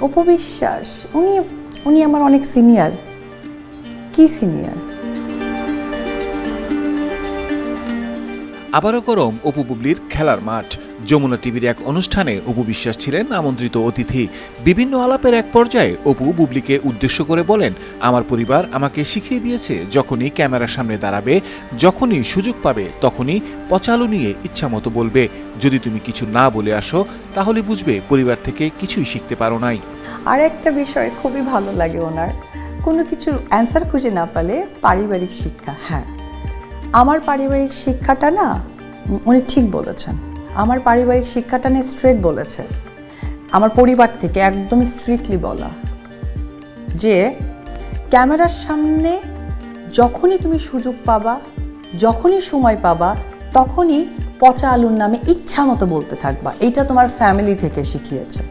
উপবিশ্বাস উনি উনি আমার অনেক সিনিয়র কি সিনিয়র আবারও গরম অপু বুবলির খেলার মাঠ। যমুনা টিভির এক অনুষ্ঠানে অপু বিশ্বাস ছিলেন আমন্ত্রিত অতিথি। বিভিন্ন আলাপের এক পর্যায়ে অপু বুবলিকে উদ্দেশ্য করে বলেন, আমার পরিবার আমাকে শিখিয়ে দিয়েছে, যখনই ক্যামেরার সামনে দাঁড়াবে, যখনই সুযোগ পাবে, তখনই পচালু নিয়ে ইচ্ছামতো বলবে। যদি তুমি কিছু না বলে আসো, তাহলে বুঝবে পরিবার থেকে কিছুই শিখতে পারো নাই। আর একটা বিষয় খুবই ভালো লাগে ওনার। কোনো কিছুর অ্যান্সার খুঁজে না পেলে পারিবারিক শিক্ষা হ্যাঁ। আমার পারিবারিক শিক্ষাটা না উনি ঠিক বলেছেন। আমার পারিবারিক শিক্ষাটা নিয়ে স্ট্রেট বলেছে। আমার পরিবার থেকে একদম স্ট্রিক্টলি বলা। যে ক্যামেরার সামনে যখনই তুমি সুযোগ পাবা, যখনই সময় পাবা, তখনই পচা আলুর নামে ইচ্ছা মতো বলতে থাকবা। এইটা তোমার ফ্যামিলি থেকে শিখিয়েছে।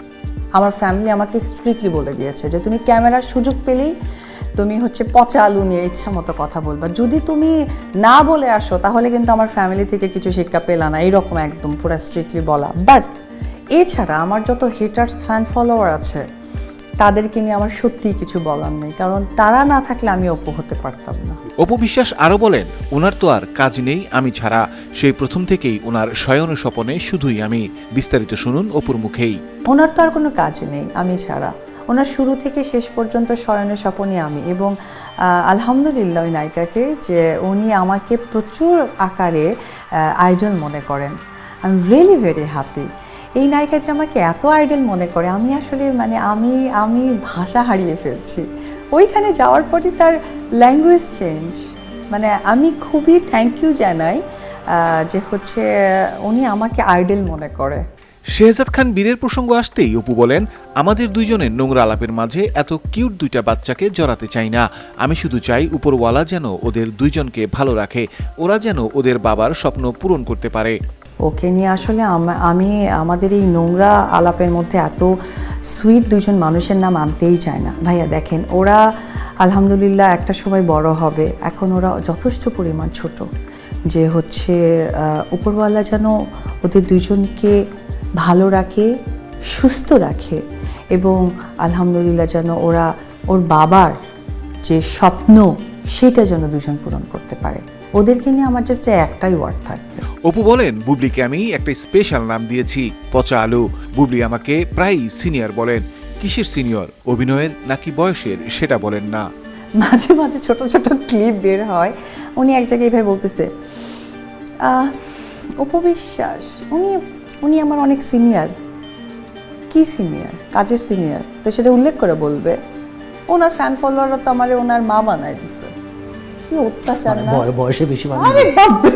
আমার ফ্যামিলি আমাকে স্ট্রিক্টলি বলে দিয়েছে যে তুমি ক্যামেরার সুযোগ পেলেই তুমি হচ্ছে পচা আলু নিয়ে ইচ্ছা মতো কথা বলবা। যদি তুমি না বলে আসো তাহলে কিন্তু আমার ফ্যামিলি থেকে কিছু শিক্ষা পেলা না। এইরকম একদম পুরো স্ট্রিক্টলি বলা। বাট এছাড়া আমার যত হেটার্স ফ্যান ফলোয়ার আছে তাদেরকে নিয়ে আমার সত্যিই কিছু বলার নেই। কারণ তারা না থাকলে আমি অপু হতে পারতাম না। অপু বিশ্বাস আরও বলেন ওনার তো আর কাজ নেই আমি ছাড়া। সেই প্রথম থেকেই ওনার শয়ন স্বপনে শুধুই আমি। বিস্তারিত শুনুন অপুর মুখেই। ওনার তো আর কোনো কাজ নেই আমি ছাড়া। ওনার শুরু থেকে শেষ পর্যন্ত শয়নের স্বপনই আমি এবং আলহামদুলিল্লাহ ওই নায়িকাকে যে উনি আমাকে প্রচুর আকারে আইডল মনে করেন। I am really very happy এই নায়িকা যে আমাকে এত আইডল মনে করে, আমি আসলে মানে আমি আমি ভাষা হারিয়ে ফেলছি। ওইখানে যাওয়ার পরই তার ল্যাঙ্গুয়েজ চেঞ্জ মানে আমি খুবই থ্যাংক ইউ জানাই যে হচ্ছে উনি আমাকে আইডল মনে করে। শেহজাদ খান বীরের প্রসঙ্গ আসতেই অপু বলেন, আমাদের দুইজনের নোংরা আলাপের মাঝে এত কিউট দুইটা বাচ্চাকে জড়াতে চাই না। আমি শুধু চাই উপরওয়ালা যেন ওদের দুইজনকে ভালো রাখে। ওরা যেন ওদের বাবার স্বপ্ন পূরণ করতে পারে। ওকে নিয়ে আসলে আম- আমি আমাদের এই নোংরা আলাপের মধ্যে এত সুইট দুজন মানুষের নাম আনতেই চায় না। ভাইয়া, দেখেন, ওরা আলহামদুলিল্লাহ একটা সময় বড় হবে। এখন ওরা যথেষ্ট পরিমাণ ছোট। যে হচ্ছে উপরওয়ালা যেন ওদের দুজনকে ভালো রাখে সুস্থ রাখে এবং আলহামদুলিল্লাহ যেন ওরা ওর বাবার যে স্বপ্ন সেটা যেন দুজন পূরণ করতে পারে। ওদেরকে নিয়ে আমার জাস্ট একটাই ওয়ার্ড থাকবে। অপু বলেন বুবলিকে আমি একটা স্পেশাল নাম দিয়েছি পচা আলু। বুবলি আমাকে প্রায় সিনিয়র বলেন। কিসের সিনিয়র অভিনয়ের নাকি বয়সের? সেটা বলেন না। মাঝে মাঝে ছোট ছোট ক্লিপ বের হয়। উনি এক জায়গায় এভাবে বলতেছে আহ, উপবিশ্বাস উনি উনি আমার অনেক সিনিয়র কি সিনিয়র কাজের সিনিয়র তো সেটা উল্লেখ করে বলবে। ওনার ফ্যান ফলোয়াররা তো আমার ওনার মা বানায় দিছে। কি অত্যাচার মানে না? বয়- বয়সে বেশি আরে বাপরে